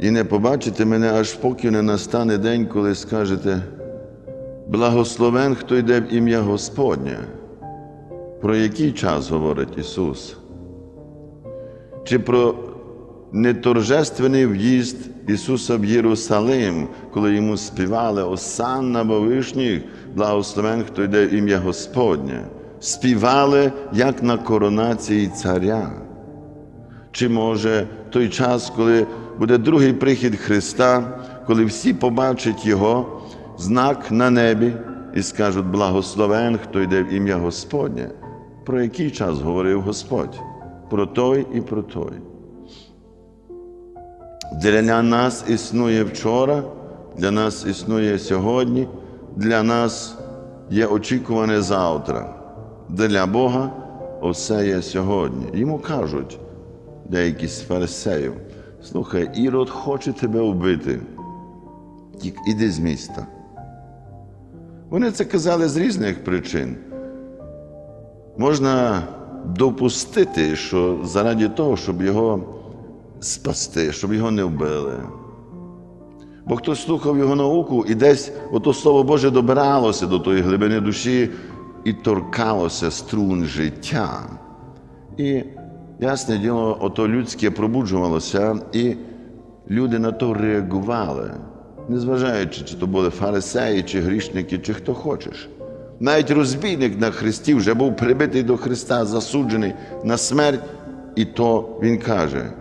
і не побачите мене, аж поки не настане день, коли скажете, благословен, хто йде в ім'я Господнє. Про який час говорить Ісус? Чи про неторжественний в'їзд Ісуса в Єрусалим, коли йому співали Осанна на вишніх, благословен, хто йде в ім'я Господнє, співали як на коронації царя. Чи може той час, коли буде другий прихід Христа, коли всі побачать Його, знак на небі і скажуть благословен, хто йде в ім'я Господнє? Про який час говорив Господь? Про той і про той. Для нас існує вчора, для нас існує сьогодні, для нас є очікуване завтра. Для Бога усе є сьогодні. Йому кажуть деякі з фарисеїв, слухай, Ірод хоче тебе вбити. Тільки іди з міста. Вони це казали з різних причин. Можна допустити, що заради того, щоб його спасти, щоб його не вбили. Бо хто слухав його науку і десь ото Слово Боже добиралося до тої глибини душі і торкалося струн життя. І, ясне діло, ото людське пробуджувалося, і люди на то реагували, незважаючи, чи то були фарисеї, чи грішники, чи хто хочеш. Навіть розбійник на хресті вже був прибитий до Христа, засуджений на смерть, і то він каже,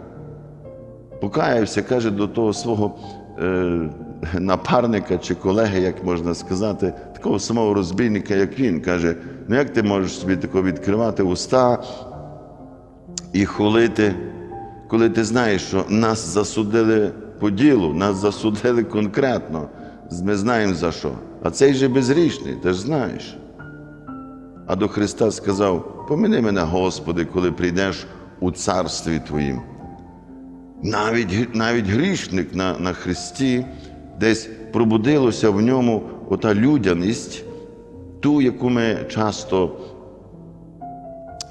покаявся, каже до того свого е, напарника чи колеги, як можна сказати, такого самого розбійника, як він, каже: ну як ти можеш собі тако відкривати уста і хулити, коли ти знаєш, що нас засудили по ділу, нас засудили конкретно. Ми знаємо за що. А цей же безрічний, ти ж знаєш. А до Христа сказав: помини мене, Господи, коли прийдеш у царстві Твоїм. Навіть, навіть грішник на, на Христі десь пробудилося в ньому ота людяність, ту, яку ми часто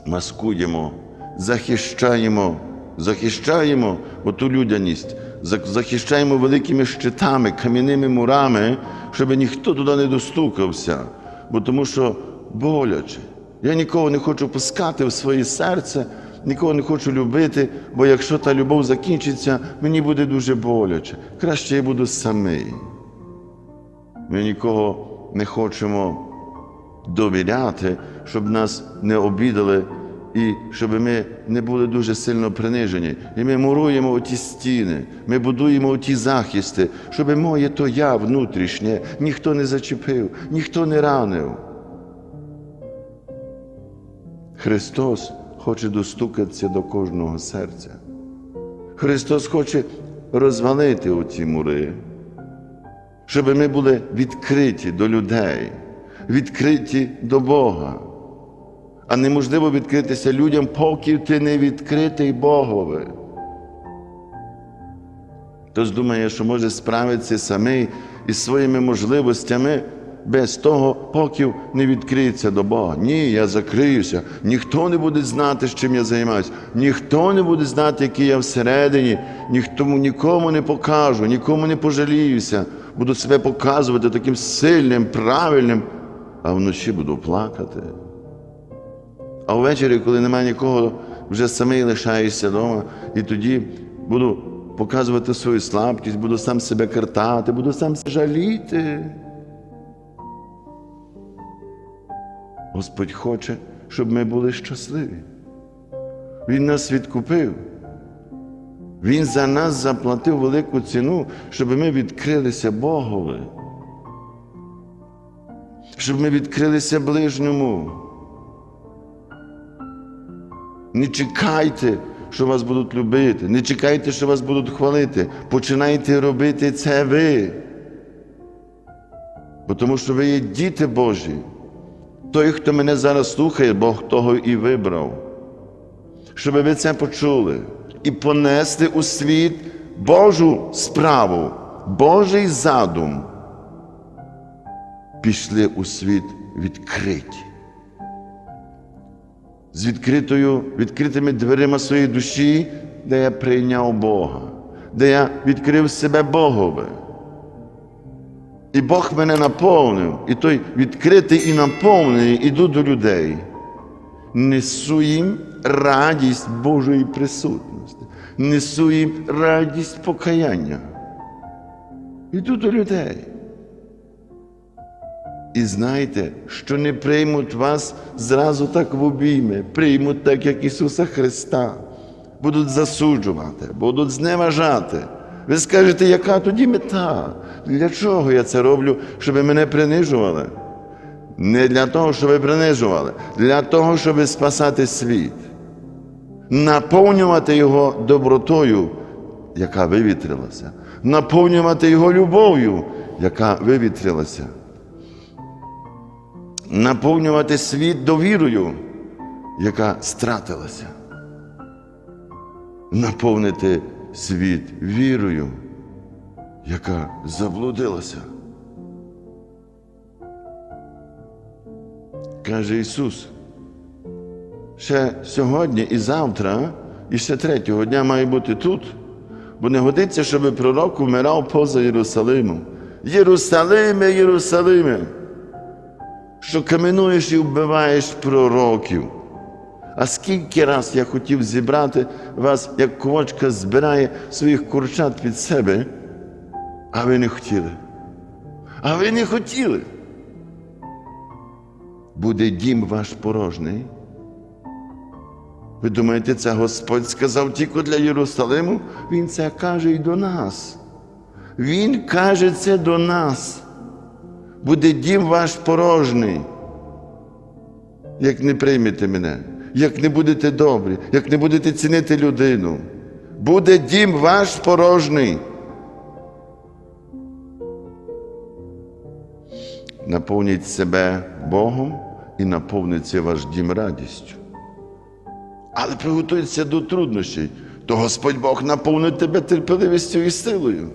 маскуємо, захищаємо, захищаємо оту людяність, захищаємо великими щитами, кам'яними мурами, щоб ніхто туди не достукався, бо тому що боляче. Я нікого не хочу пускати в своє серце, нікого не хочу любити, бо якщо та любов закінчиться, мені буде дуже боляче. Краще я буду самий. Ми нікого не хочемо довіряти, щоб нас не обідали і щоб ми не були дуже сильно принижені. І ми муруємо оті стіни, ми будуємо оті захисти, щоб моє то я внутрішнє ніхто не зачепив, ніхто не ранив. Христос хоче достукатися до кожного серця. Христос хоче розвалити оці мури, щоб ми були відкриті до людей, відкриті до Бога. А неможливо відкритися людям, поки ти не відкритий Богові. Хтось думає, що може справитися самий із своїми можливостями без того, поки не відкриється до Бога. Ні, я закриюся. Ніхто не буде знати, з чим я займаюся. Ніхто не буде знати, який я всередині, ніхто нікому не покажу, нікому не пожаліюся. Буду себе показувати таким сильним, правильним, а вночі буду плакати. А ввечері, коли немає нікого, вже самий лишаюся вдома, і тоді буду показувати свою слабкість, буду сам себе картати, буду сам себе жаліти. Господь хоче, щоб ми були щасливі. Він нас відкупив. Він за нас заплатив велику ціну, щоб ми відкрилися Богові, щоб ми відкрилися ближньому. Не чекайте, що вас будуть любити, не чекайте, що вас будуть хвалити. Починайте робити це ви. Бо тому що ви є діти Божі. Той, хто мене зараз слухає, Бог того і вибрав. Щоб ви це почули і понесли у світ Божу справу, Божий задум. Пішли у світ відкриті з відкритою, відкритими дверима своєї душі, де я прийняв Бога, де я відкрив себе Богові. І Бог мене наповнив, і той відкритий і наповнений іду до людей. Несу їм радість Божої присутності, несу їм радість покаяння. Іду до людей. І знайте, що не приймуть вас зразу так в обійми, приймуть так, як Ісуса Христа, будуть засуджувати, будуть зневажати. Ви скажете, яка тоді мета? Для чого я це роблю, щоб мене принижували? Не для того, щоб ви принижували, для того, щоб спасати світ, наповнювати його добротою, яка вивітрилася, наповнювати його любов'ю, яка вивітрилася, наповнювати світ довірою, яка стратилася, наповнити світ вірою, яка заблудилася. Каже Ісус, ще сьогодні і завтра, і ще третього дня має бути тут, бо не годиться, щоб пророк вмирав поза Єрусалимом. Єрусалиме, Єрусалиме, що каменуєш і вбиваєш пророків. А скільки раз я хотів зібрати вас, як ковочка збирає своїх курчат під себе, а ви не хотіли. А ви не хотіли буде дім ваш порожній. Ви думаєте, це Господь сказав тільки для Єрусалиму? Він це каже і до нас. Він каже це до нас. Буде дім ваш порожній. Як не приймете мене, як не будете добрі, як не будете цінити людину. Буде дім ваш порожній. Наповніть себе Богом і наповниться ваш дім радістю. Але приготуйтеся до труднощів, то Господь Бог наповнить тебе терпеливістю і силою.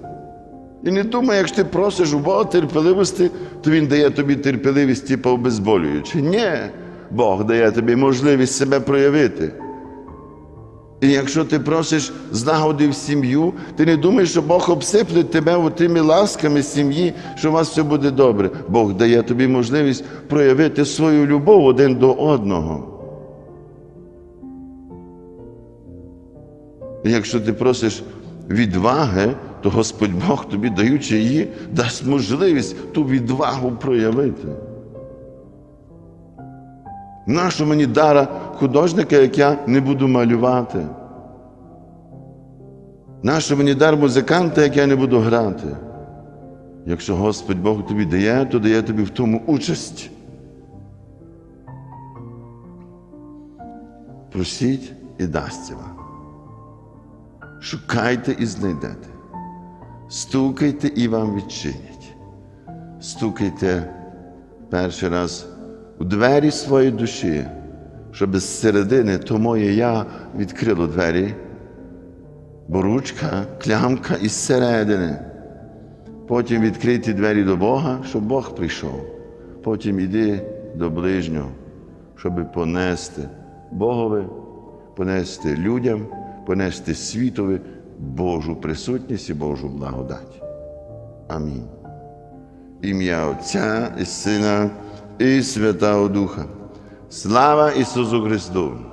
І не думай, якщо ти просиш у Бога терпеливості, то Він дає тобі терпеливість, типу обезболюючи. Ні, Бог дає тобі можливість себе проявити. І якщо ти просиш злагоди в сім'ю, ти не думаєш, що Бог обсипле тебе тими ласками сім'ї, що у вас все буде добре. Бог дає тобі можливість проявити свою любов один до одного. І якщо ти просиш відваги, то Господь Бог тобі, даючи її, дасть можливість ту відвагу проявити. Нащо мені дара художника, як я не буду малювати? Нащо мені дар музиканта, як я не буду грати? Якщо Господь Бог тобі дає, то дає тобі в тому участь. Просіть і дасться вам. Шукайте і знайдете. Стукайте і вам відчинять. Стукайте перший раз у двері своєї душі, щоб з середини то моє я відкрило двері, бо ручка, клямка із середини. Потім відкрити двері до Бога, щоб Бог прийшов. Потім іди до ближнього, щоб понести Богові, понести людям, понести світові Божу присутність і Божу благодать. Амінь. Ім'я Отця і Сина і Святого Духа. Слава Ісусу Христу!